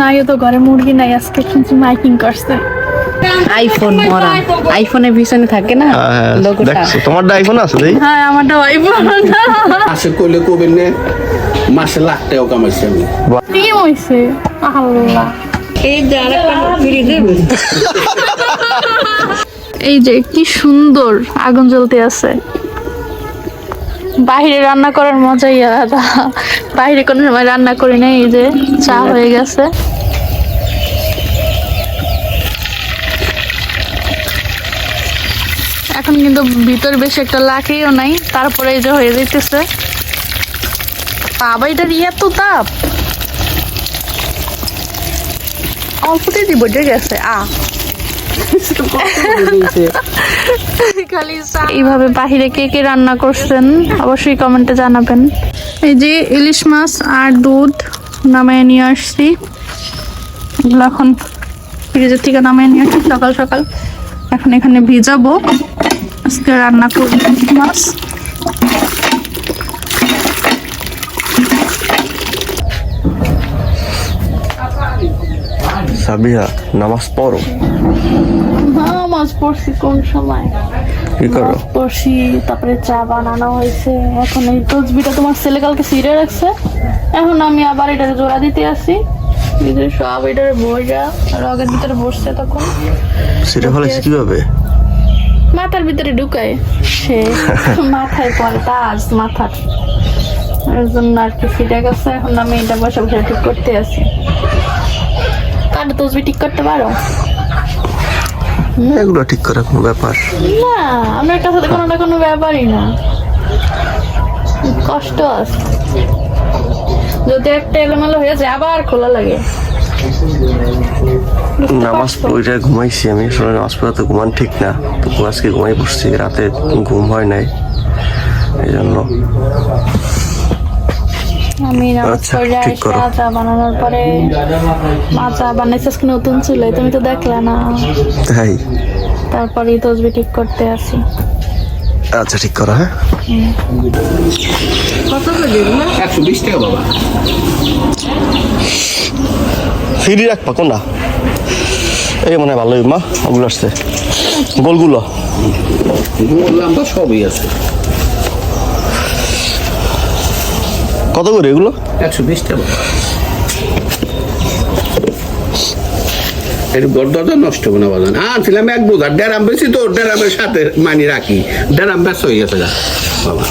নাই তো ঘরে মুরগি নাই আজকে শুনছি মাইকিং করছে। আইফোন মরা। আইফোনের পিছনে থাকে না? হ্যাঁ, লোগোটা তোমার আইফোন আছে দেই? হ্যাঁ আমারটা আইফোন কবেন নে মাসে লাখ টাকাও কামাইছি আমি। কি হইছে? আল্লাহ। এই যে আরেকটা ফিরে দেবে এই যে কি সুন্দর আগুন জ্বলতে আছে। বাইরে রান্না করার মজাই আলাদা। বাইরে কোনো সময় রান্না করি নাই, এই যে চা হয়ে গেছে। এখন কিন্তু ভিতর বেশি একটা লাখেও নাই, তারপরে এই যে হয়ে যাইতেছে। বাবা, এটার এত তাপ। অল্পতেই দিব গেছে আ। এইভাবে বাহিরে কে কে রান্না করছেন অবশ্যই কমেন্টে জানাবেন। এই যে ইলিশ মাছ আর দুধ নামিয়ে নিয়ে আসছি। এগুলো এখন ফ্রিজের থেকে নামিয়ে নিয়ে আসছি সকাল সকাল। এখন এখানে ভিজাবো। আজকে রান্না করব মাছ। সাবিহা নামাজ পড়ো। মাছ পড়ছি কোন সময়? কি করো? পড়ছি তারপরে চা বানানো হয়েছে। এখন এই তসবিটা তোমার ছেলে কালকে সিরে রাখছে। এখন আমি আবার এটাকে জোড়া দিতে আসি। ভিতরে সব এটার বইটা রগের ভিতরে বসছে তখন। সেটা ফেলেছি কীভাবে? মাথার ভিতরে ঢুকায়। সে মাথায় পরে তাজ মাথার। এর জন্য আর কি ফিরে গেছে। এখন আমি এটা বসে বসে ঠিক করতে আছি কার তসবি ঠিক করতে পারো? এগুলো ঠিক করা কোনো ব্যাপার। না আমার কাছে তো কোনোটা কোনো ব্যাপারই না। কষ্ট আছে। যদি একটা এলোমেলো হয়ে যায় আবার খোলা লাগে। নামাজ? পড়ে ঘুমাইছি আমি আসলে নামাজ পড়া তো ঘুমান ঠিক না। তো আজকে ঘুমাই পড়ছি রাতে ঘুম হয় নাই। এই জন্য আমি আচ্ছা, চা বানানোর পরে মা চা বানাইছে আজকে নতুন চুলে তুমি তো দেখলা না। তাই তারপরে তসবি ঠিক করতে আসি। আচ্ছা ঠিক করো হ্যাঁ। কত করে একশো বিশ টাকা বাবা। ফিরি রাখবা কোনটা? এই মনে হয় ভালোই মা ওগুলো আসছে। গোলগুলো সবই আছে। কত করে এগুলো? একশো বিশ টাকা বাবা এর নষ্ট হবে না বাজান। আনছিলাম এক বোঝা। ড্যারাম বেশি তো ড্যারামের সাথে মানি রাখি। ড্যারাম ব্যস্ত হয়ে গেছে গা বাবা।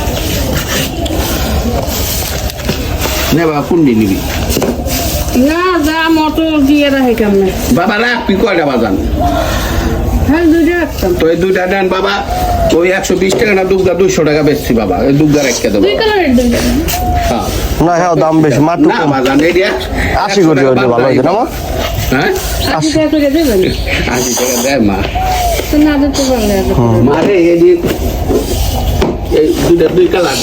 নে বাবা কুন্ডি নিবি। না যা মতো দিয়ে রাখে কেমন? বাবা রাখ তুই কয়টা বাজান? তো এই দুইটা দেন বাবা। ওই একশো বিশ টাকা না দুগ্গা দুইশো টাকা বেচছি বাবা। এই দুগ্গা রেখে দেবো। হ্যাঁ। না হ্যাঁ দাম বেশি মাত্র আশি কোটি ওটা ভালো হয়েছে না মা? হ্যাঁ? আশি টাকা করে দেয় মা। মারে এই এই দুইটা দুই কালার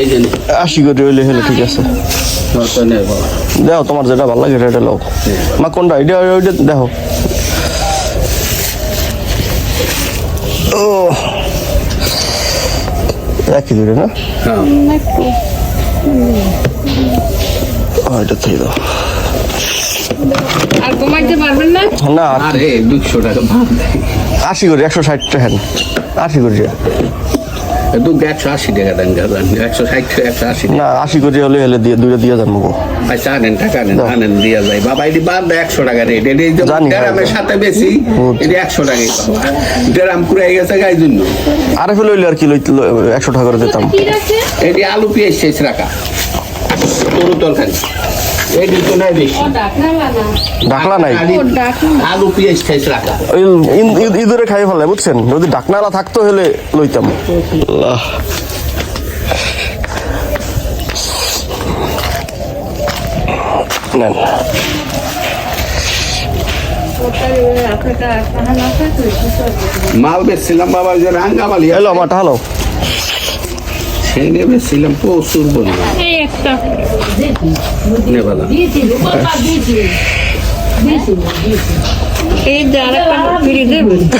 এই যে আশি কোটি হইলে হলে ঠিক আছে। দেখো তোমার যেটা ভালো লাগে সেটা লাও। মা কোনটা? এটা দেখো ও। একই দূরে না? হ্যাঁ ও, এটা থেকে দাও আর কমাইতে পারবেন না? না। আরে দুশো টাকা ভাব আশি কোটি একশো ষাট টাকা আশি কোটি দুগ্গা একশো আশি টাকা দেন গাজান একশো ষাট টাকা একশো আশি না আশি কোটি হলে হলে দিয়ে দুইটা দিয়ে যান মুখো আচ্ছা আনেন টাকা আনেন আনেন দিয়া যায়। বাবা এটি বাদ দেয় একশো টাকা রেট। এটি হ্যাঁ। সাথে বেশি এটি একশো টাকাই পাবা। ড্রাম গেছে গাই জন্য। আরে ফেলে হইলে আর কি একশো টাকা করে দিতাম। এটি আলু পেঁয়াজ শেষ রাখা। তরু তরকারি। ডাকলা নাই? আলু পেঁয়াজ রাখা। ইঁদুরে খাই ফেলে বুঝছেন? যদি ডাকনালা থাকতো হলে লইতাম। আল্লাহ। নেন। মাল বেচছিলাম বাবা ওই যে রাঙ্গামালি এলো আমার সেই নিয়ে বেচছিলাম প্রচুর একটা। এই যে আরেকটা ফিরে দেবেন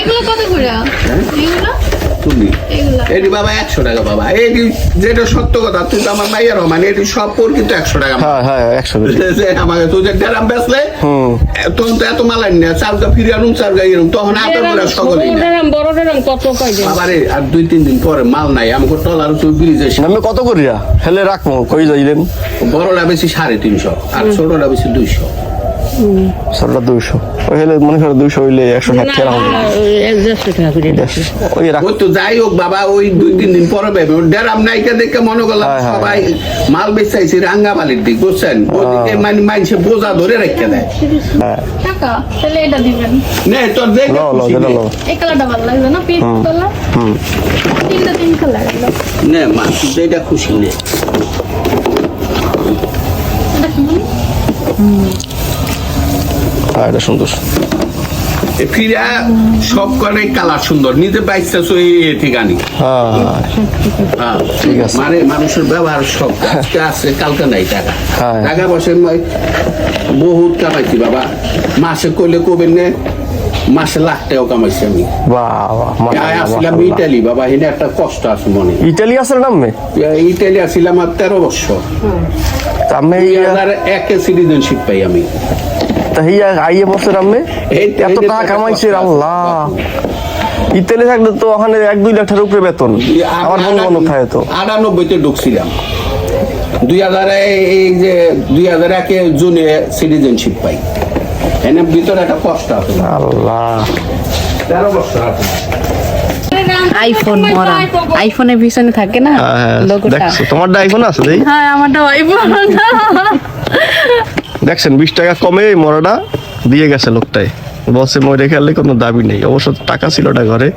এগুলো কত করে? এগুলো? তুমি? এটি বাবা একশো টাকা বাবা। এটি যেটা সত্য কথা তুই আমার মানে এটি সব পর কিন্তু একশো টাকা। হ্যাঁ হ্যাঁ একশো আমাকে তুই যে ডেরাম বেচলে তখন তো এত মালাই না চালটা ফিরে আনুন চাল গাই এরকম তখন করে বড় ড্রাম কত পাইবে বাবারে আর দুই তিন দিন পরে মাল নাই আমাকে টলার তুই ব্রিজে আমি কত করিয়া হেলে রাখব কই যাইলেন? বড়টা বেশি সাড়ে তিনশো আর ছোটটা বেশি দুইশো। সরটা দুইশো। ওই হেলে মনে করো দুইশো হইলে একশো ষাট টাকা হবে। দেড়শো টাকা করে ওই তো যাই হোক বাবা ওই দুই তিন দিন পরে পাবে ডেরাম নাইকে দেখে মনে করলাম হ্যাঁ, হ্যাঁ, সবাই মাল বেচাইছে রাঙ্গাবালির দিক বুঝছেন? ওদিকে মানে মাইনসে বোঝা ধরে রেখে দেয়। টাকা তাহলে এটা নে তোর দেখ লো লো যেটা লো। এই কালারটা ভালো লাগবে না? পিঙ্ক কালার? হুম। তিনটা তিন কালার নে মা তুই যেটা খুশি নে। এটা বলি? হ্যাঁ এটা সুন্দর ফিরা সব কালার সুন্দর। নিজে পাইতেছো এই ঠিকানি। হ্যাঁ। হ্যাঁ। ঠিক আছে। মানে মানুষের ব্যবহার সব। আজকে আছে কালকে নাই টাকা। হ্যাঁ। টাকা পয়সা বহুত কামাইছি বাবা। মাসে করলে কবেন নে মাসে লাখ টাকাও কামাইছি আমি। আয় ইটালি বাবা এখানে একটা কষ্ট আছে মনে। ইটালি আছে নামে? ইটালি আসছিলাম আর তেরো বছর। আমি একে সিটিজেনশিপ পাই আমি। তাহিয়া আইয়ে বছর আমি এই এত টাকা কামাইছে আল্লাহ। ইতালি থাকলে তো ওখানে এক দুই লাখ টাকার উপরে বেতন। আমার বন্ধু বান্ধব থাকে তো। আটানব্বইতে ঢুকছিলাম। দুই হাজারে এই যে দুই হাজার একে জুনে সিটিজেনশিপ পাই। এনে ভিতরে একটা কষ্ট আছে। আল্লাহ। তেরো বছর আছে। আইফোন মরা। আইফোনের পিছনে থাকে না হ্যাঁ, লোগোটা দেখছ তোমার আইফোন আছে হ্যাঁ আমারটা আইফোন দেখছেন বিশ টাকা কমে মরাটা দিয়ে গেছে লোকটাই। বসে মরে খেলে কোনো দাবি নেই। অবশ্য টাকা ছিল না ঘরে।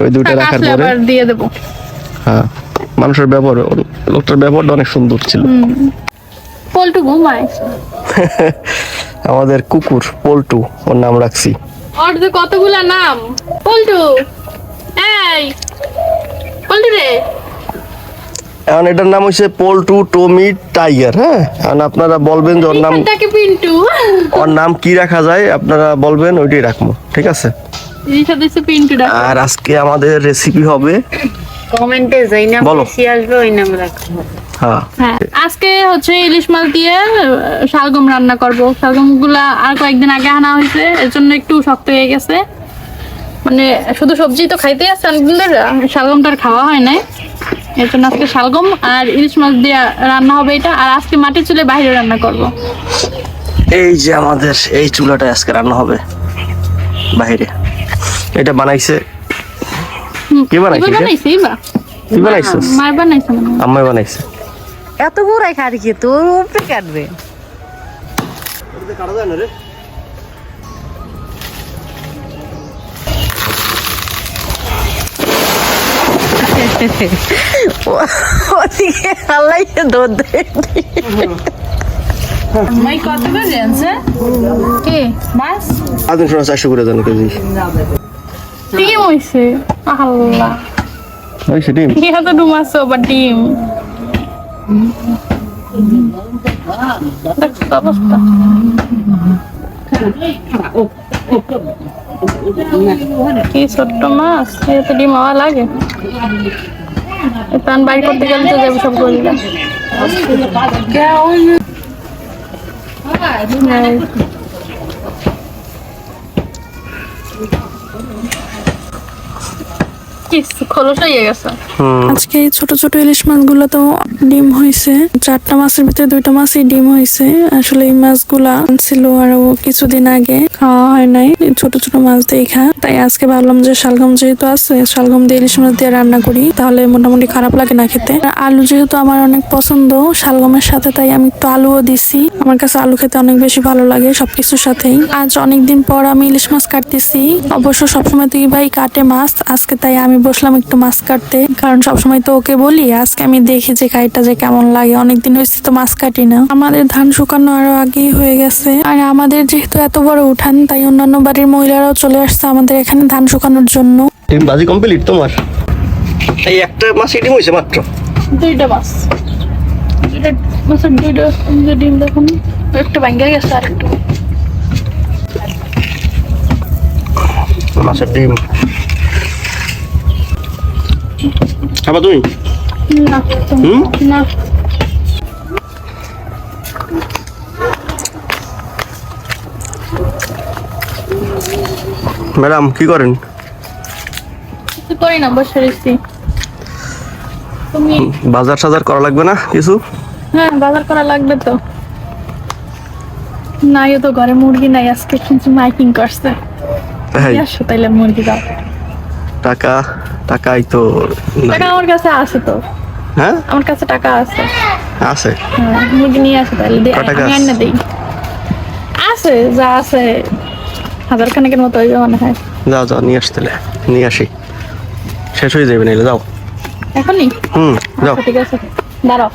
ওই দুইটা রাখার পরে। দিয়ে দেবো। হ্যাঁ মানুষের ব্যবহার লোকটার ব্যবহারটা অনেক সুন্দর ছিল। পল্টু ঘুমায়। আমাদের কুকুর পল্টু ওর নাম রাখছি। ওর যে কতগুলা নাম? পল্টু এই পল্টু রে। এখন এটার নাম হচ্ছে পল্টু টমি টাইগার হ্যাঁ? এখন আপনারা বলবেন যে ওর নাম পিন্টু। ওর নাম কি রাখা যায় আপনারা বলবেন ওইটাই রাখব ঠিক আছে? রিসা দিচ্ছে পিন্টু আর আজকে আমাদের রেসিপি হবে কমেন্টে যাই না বলো। বেশি আসবে ওই নাম রাখব হ্যাঁ। হ্যাঁ আজকে হচ্ছে ইলিশ মাছ দিয়ে শালগম রান্না করব। শালগমগুলা আর কয়েকদিন আগে আনা হয়েছে এর জন্য একটু শক্ত হয়ে গেছে। মানে শুধু সবজি তো খাইতে আছে অনেকদিন ধরে শালগমটা আর খাওয়া হয় নাই। এর জন্য আজকে শালগম আর ইলিশ মাছ দিয়ে রান্না হবে এটা। আর আজকে মাটির চুলে বাইরে রান্না করব। এই যে আমাদের এই চুলাটা আজকে রান্না হবে। বাইরে। এটা বানাইছে কে বানাইছে? বানাইছি বা তুই বানাইছিস মায়ের বানাইছে মনে হয়। আম্মাই বানাইছে। এত বড় কাটি কি তোর উপরে কাটবে। ওদিকে আল্লাহ দৌড় দেয় মাই কত করে আনছে কে? মাছ আদিন করে কেজি ডিম হইছে। আল্লাহ। কি হাতে ডুমাছো বা ডিম অবস্থা। কি ছোট্ট মাছ এতে ডিম হওয়া লাগে। প্রাণ বাইর করতে গেলে তো যাবে সব গলিলা কি খোলস হয়ে গেছে? আজকে এই ছোট ছোট ইলিশ মাছগুলো তো ডিম হয়েছে। চারটা মাছের ভিতরে দুইটা মাছই ডিম হয়েছে। আসলে এই মাছগুলা ছিল আরও কিছুদিন আগে। খাওয়া হয় নাই ছোট ছোট মাছ দিয়ে খা তাই আজকে ভাবলাম যে শালগম যেহেতু আছে শালগম দিয়ে ইলিশ মাছ দিয়ে রান্না করি তাহলে মোটামুটি খারাপ লাগে না খেতে। আলু যেহেতু আমার অনেক পছন্দ শালগমের সাথে তাই আমি একটু আলুও দিছি। আমার কাছে আলু খেতে অনেক বেশি ভালো লাগে সবকিছুর সাথেই। আজ অনেকদিন পর আমি ইলিশ মাছ কাটতেছি। অবশ্য সবসময় তুই ভাই কাটে মাছ আজকে তাই আমি বসলাম একটু মাছ কাটতে কারণ সবসময় তো ওকে বলি আজকে আমি দেখি যে কাইটা যে কেমন লাগে। অনেকদিন হয়েছে তো মাছ কাটি না। আমাদের ধান শুকানো আরও আগেই হয়ে গেছে। আর আমাদের যেহেতু এত বড় উঠান তাই অন্যান্য বাড়ির মহিলারাও চলে আসছে আমাদের এখানে ধান শুকানোর জন্য। ডিম ভাজি কমপ্লিট তোমার? এই একটা মাছ ডিম হয়েছে মাত্র। দুইটা মাছ। দুইটা মাছের দুইটা ডিম দেখুন একটা ভাঙ্গা গেছে আর একটু। মাছের ডিম। খাবা তুমি? হুম? না। ম্যাডাম কি করেন? কিছু করি না বসে রয়েছি। তুমি? বাজার সাজার করা লাগবে না কিছু? হ্যাঁ বাজার করা লাগবে তো। নাই তো ঘরে মুরগি নাই আজকে শুনছি মাইকিং করছে। তাই আসো তাইলে মুরগি দাও। টাকা টাকাই তো টাকা আমার কাছে আছে তো। হ্যাঁ? আমার কাছে টাকা আছে। আছে? হ্যাঁ মুরগি নিয়ে আসো তাহলে। আমি আছে? আন্না দিই। আছে যা আছে। হাজার খানেকের মতো হইবে মনে হয়। যাও যাও নিয়ে আসতে নিয়ে আসি। শেষ হয়ে যাবে নাইলে যাও। এখনই? হুম যাও। আচ্ছা, ঠিক আছে। দাঁড়াও।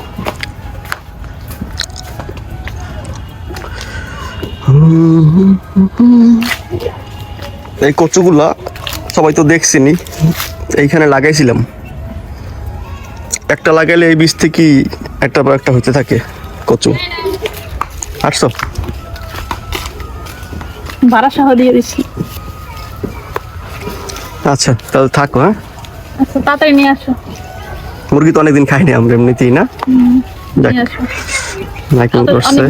এই কচুগুলা সবাই তো দেখছিনি এইখানে লাগাইছিলাম। একটা লাগাইলে এই বীজ থেকে একটা পর একটা হতে থাকে কচু। আটশো ভাড়া দিয়ে দিচ্ছি আচ্ছা তাহলে থাকো হ্যাঁ? আচ্ছা তাড়াতাড়ি নিয়ে আসো। মুরগি তো অনেকদিন খাইনি আমরা এমনিতেই না? মাইকিং করছে।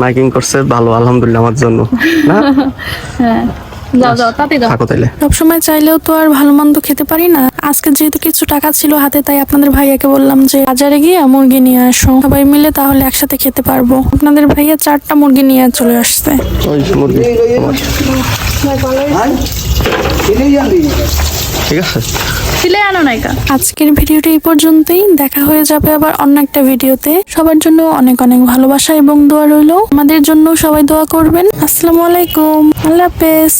মাইকিং করছে ভালো আলহামদুলিল্লাহ আমার জন্য না? হ্যাঁ। তাতে থাকো তাইলে। সবসময় চাইলেও তো আর ভালো মন্দ খেতে পারি না। আজকে যেহেতু কিছু টাকা ছিল হাতে তাই আপনাদের ভাইয়াকে বললাম যে বাজারে গিয়ে মুরগি নিয়ে আসো। সবাই মিলে তাহলে একসাথে খেতে পারব। আপনাদের ভাইয়া চারটা মুরগি নিয়ে চলে আসছে। ওই মুরগি আমার। ঠিক আছে। ছিলে আনো নাইকা আজকের ভিডিওটি এই পর্যন্তই। দেখা হয়ে যাবে আবার অন্য একটা ভিডিওতে। সবার জন্য অনেক অনেক ভালোবাসা এবং দোয়া রইল। আমাদের জন্য সবাই দোয়া করবেন। আসসালামু আলাইকুম। আল্লাহ হাফেজ।